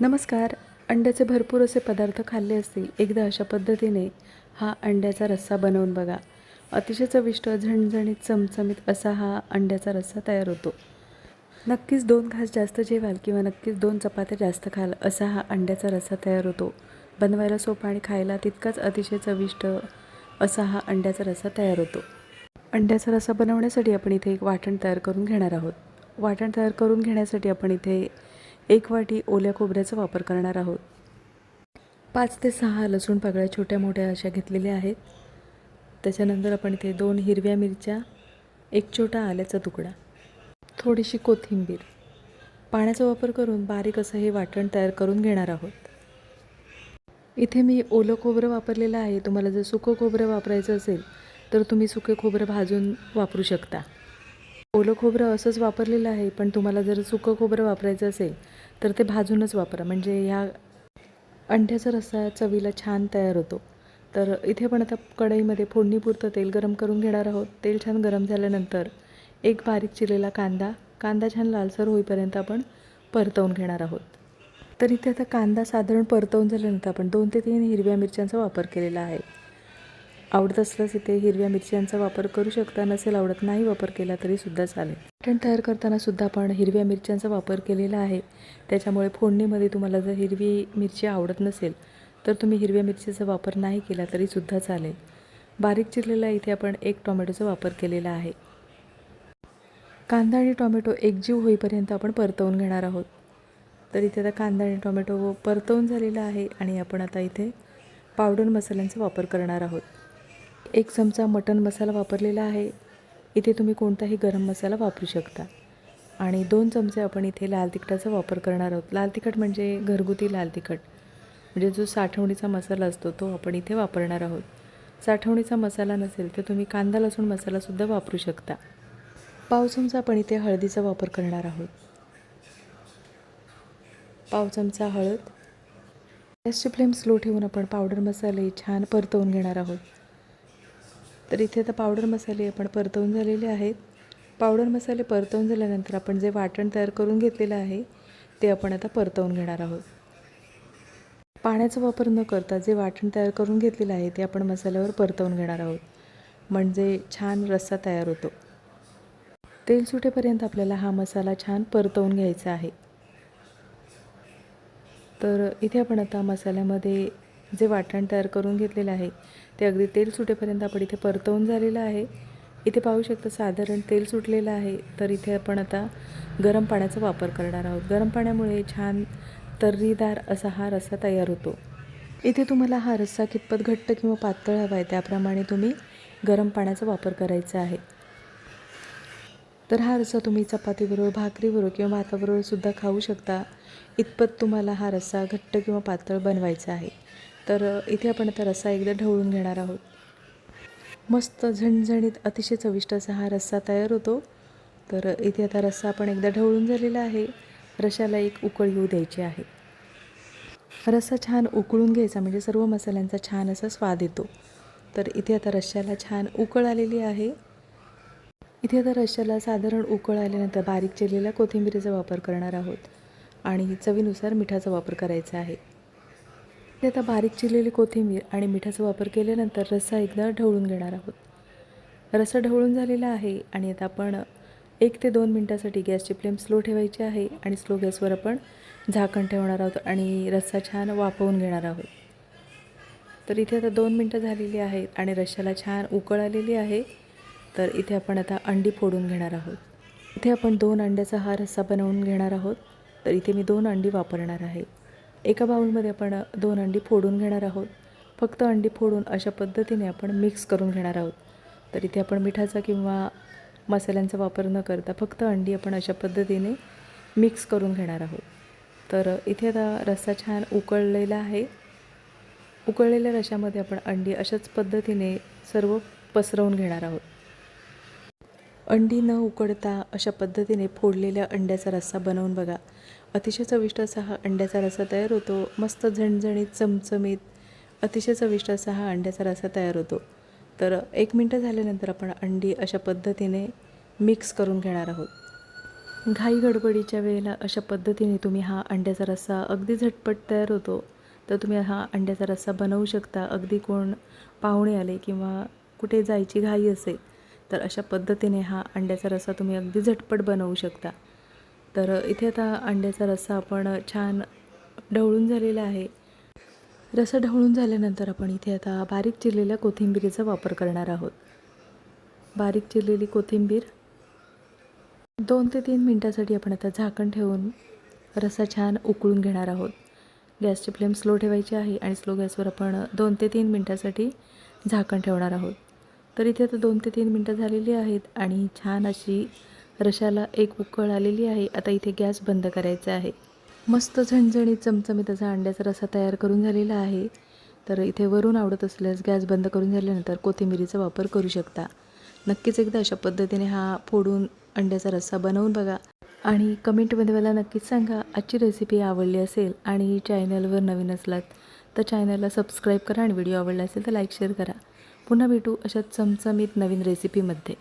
नमस्कार. अंड्याचे भरपूर असे पदार्थ खाल्ले असतील एकदा अशा पद्धतीने हा अंड्याचा रस्सा बनवून बघा. अतिशय चविष्ट झणझणीत चमचमीत असा हा अंड्याचा रस्सा तयार होतो. नक्कीच दोन घास जास्त जेवाल किंवा नक्कीच दोन चपात्या जास्त खाल असा हा अंड्याचा रस्सा तयार होतो. बनवायला सोपा आणि खायला तितकाच अतिशय चविष्ट असा हा अंड्याचा रस्सा तयार होतो. अंड्याचा रस्सा बनवण्यासाठी आपण इथे एक वाटण तयार करून घेणार आहोत. वाटण तयार करून घेण्यासाठी आपण इथे एक वाटी ओल्या खोबऱ्याचा वापर करणार आहोत. पाच ते सहा लसूण पाकळ्या छोट्या मोठ्या अशा घेतलेल्या आहेत. त्याच्यानंतर आपण इथे दोन हिरव्या मिरच्या एक छोटा आल्याचा तुकडा थोडीशी कोथिंबीर. पाण्याचा वापर करून बारीक असं हे वाटण तयार करून घेणार आहोत. इथे मी ओलं खोबरं वापरलेलं आहे. तुम्हाला जर सुकं खोबरं वापरायचं असेल तर तुम्ही सुके खोबरं भाजून वापरू शकता. ओलं खोबरं असंच वापरलेलं आहे पण तुम्हाला जर सुकं खोबरं वापरायचं असेल तर ते भाजूनच वापरा. म्हणजे ह्या अंड्याचा रस्सा चवीला छान तयार होतो. तर इथे पण आता कढईमध्ये फोडणीपुरतं तेल गरम करून घेणार आहोत. तेल छान गरम झाल्यानंतर एक बारीक चिरलेला कांदा कांदा छान लालसर होईपर्यंत आपण परतवून घेणार आहोत. तर इथे आता कांदा साधारण परतवून झाल्यानंतर आपण दोन ते तीन हिरव्या मिरच्यांचा वापर केलेला आहे. आवडत असल्यास इथे हिरव्या मिरच्यांचा वापर करू शकता. नसेल आवडत नाही वापर केला तरी सुद्धा चालेल. मटण तयार करताना सुद्धा आपण हिरव्या मिरच्यांचा वापर केलेला आहे. त्याच्यामुळे फोडणीमध्ये तुम्हाला जर हिरवी मिरची आवडत नसेल तर तुम्ही हिरव्या मिरचीचा वापर नाही केला तरी सुद्धा चालेल. बारीक चिरलेला इथे आपण एक टोमॅटोचा वापर केलेला आहे. कांदा आणि टोमॅटो एकजीव होईपर्यंत आपण परतवून घेणार आहोत. तर इथे आता कांदा आणि टोमॅटो परतवून झालेला आहे आणि आपण आता इथे पावडर मसाल्यांचा वापर करणार आहोत. एक चमचा मटन मसाला वापरलेला आहे. इथे तुम्ही कोणताही गरम मसाला वापरू शकता. आणि दोन चमचे आपण इथे लाल तिखटाचा वापर करणार आहोत. लाल तिखट म्हणजे घरगुती लाल तिखट. म्हणजे जो साठवणीचा मसाला असतो तो आपण इथे वापरणार आहोत. साठवणीचा मसाला नसेल तर तुम्ही कांदा लसूण मसालासुद्धा वापरू शकता. पाव चमचा आपण इथे हळदीचा वापर करणार आहोत. पाव चमचा हळद. गॅसची फ्लेम स्लो ठेवून आपण पावडर मसाले छान परतवून घेणार आहोत. तर इथे आता पावडर मसाले आपण परतवून झालेले आहेत. पावडर मसाले परतवून झाल्यानंतर आपण जे वाटण तयार करून घेतलेलं आहे ते आपण आता परतवून घेणार आहोत. पाण्याचा वापर न करता जे वाटण तयार करून घेतलेलं आहे ते आपण मसाल्यावर परतवून घेणार आहोत. म्हणजे छान रस्सा तयार होतो. तेल सुटेपर्यंत आपल्याला हा मसाला छान परतवून घ्यायचा आहे. तर इथे आपण आता मसाल्यामध्ये जे वाटण तयार करून घेतलेलं आहे ते अगदी तेल सुटेपर्यंत आपण इथे परतवून झालेलं आहे. इथे पाहू शकता साधारण तेल सुटलेलं आहे तर इथे आपण आता गरम पाण्याचा वापर करणार आहोत. गरम पाण्यामुळे छान तर्रीदार असा हा रस्सा तयार होतो. इथे तुम्हाला हा रस्सा कितपत घट्ट किंवा पातळ हवा आहे त्याप्रमाणे तुम्ही गरम पाण्याचा वापर करायचा आहे. तर हा रस्सा तुम्ही चपातीबरोबर भाकरीबरोबर किंवा भाताबरोबर सुद्धा खाऊ शकता. इतपत तुम्हाला हा रस्सा घट्ट किंवा पातळ बनवायचा आहे. तर इथे आपण आता रस्सा एकदा ढवळून घेणार आहोत. मस्त झणझणीत अतिशय चविष्ट असा हा रस्सा तयार होतो. तर इथे आता रस्सा आपण एकदा ढवळून झालेला आहे. रशाला एक उकळ येऊ द्यायची आहे. रस्सा छान उकळून घ्यायचा म्हणजे सर्व मसाल्यांचा छान असा स्वाद येतो. तर इथे आता रश्श्याला छान उकळ आलेली आहे. इथे आता रश्श्याला साधारण उकळ आल्यानंतर बारीक चिरलेल्या कोथिंबीरीचा वापर करणार आहोत. आणि चवीनुसार मिठाचा वापर करायचा आहे. इथे आता बारीक चिरलेली कोथिंबीर आणि मिठाचा वापर केल्यानंतर रस्सा एकदा ढवळून घेणार आहोत. रस्सा ढवळून झालेला आहे आणि आता आपण एक ते दोन मिनटासाठी गॅसची फ्लेम स्लो ठेवायची आहे आणि स्लो गॅसवर आपण झाकण ठेवणार आहोत आणि रस्सा छान वाफवून घेणार आहोत. तर इथे आता दोन मिनटं झालेली आहेत आणि रश्श्याला छान उकळ आलेली आहे. तर इथे आपण आता अंडी फोडून घेणार आहोत. इथे आपण दोन अंड्याचा हा रस्सा बनवून घेणार आहोत. तर इथे मी दोन अंडी वापरणार आहे. एका बाउलमध्ये आपण दोन अंडी फोडून घेणार आहोत. फक्त अंडी फोडून अशा पद्धतीने आपण मिक्स करून घेणार आहोत. तर इथे आपण मिठाचा किंवा मसाल्यांचा वापर न करता फक्त अंडी आपण अशा पद्धतीने मिक्स करून घेणार आहोत. तर इथे आता रस्सा छान उकळलेला आहे. उकळलेल्या रशामध्ये आपण अंडी अशाच पद्धतीने सर्व पसरवून घेणार आहोत. अंडी न उकडता अशा पद्धतीने फोडलेल्या अंड्याचा रस्सा बनवून बघा. अतिशय चविष्ट असा हा अंड्याचा रस्सा तयार होतो. मस्त झणझणीत चमचमीत अतिशय चविष्ट असा हा अंड्याचा रस्सा तयार होतो. तर एक मिनटं झाल्यानंतर आपण अंडी अशा पद्धतीने मिक्स करून घेणार आहोत. घाई गडबडीच्या वेळेला अशा पद्धतीने तुम्ही हा अंड्याचा रस्सा अगदी झटपट तयार होतो. तर तुम्ही हा अंड्याचा रस्सा बनवू शकता. अगदी कोण पाहुणे आले किंवा कुठे जायची घाई असेल तर अशा पद्धतीने हा अंड्याचा रस्सा तुम्ही अगदी झटपट बनवू शकता. तर इथे आता अंड्याचा रस्सा आपण छान ढवळून झालेला आहे. रस्सा ढवळून झाल्यानंतर आपण इथे आता बारीक चिरलेल्या कोथिंबिरीचा वापर करणार आहोत. बारीक चिरलेली कोथिंबीर दोन ते तीन मिनटासाठी आपण आता झाकण ठेवून रस्सा छान उकळून घेणार आहोत. गॅसची फ्लेम स्लो ठेवायची आहे आणि स्लो गॅसवर आपण दोन ते तीन मिनटासाठी झाकण ठेवणार आहोत. तर इथे आता दोन ते तीन मिनटं झालेली आहेत आणि छान अशी रशाला एक उकळ आलेली आहे. आता इथे गॅस बंद करायचा आहे. मस्त झणझणीत चमचमीत असा अंड्याचा रस्सा तयार करून झालेला आहे. तर इथे वरून आवडत असल्यास गॅस बंद करून झाल्यानंतर कोथिंबिरीचा वापर करू शकता. नक्कीच एकदा अशा पद्धतीने हा फोडून अंड्याचा रस्सा बनवून बघा. आणि कमेंटमध्ये मला नक्कीच सांगा आजची रेसिपी आवडली असेल आणि चॅनलवर नवीन असलात तर चॅनलला सबस्क्राईब करा आणि व्हिडिओ आवडला असेल तर लाईक शेअर करा. पुन्हा भेटू अशा चमचमीत नवीन रेसिपीमध्ये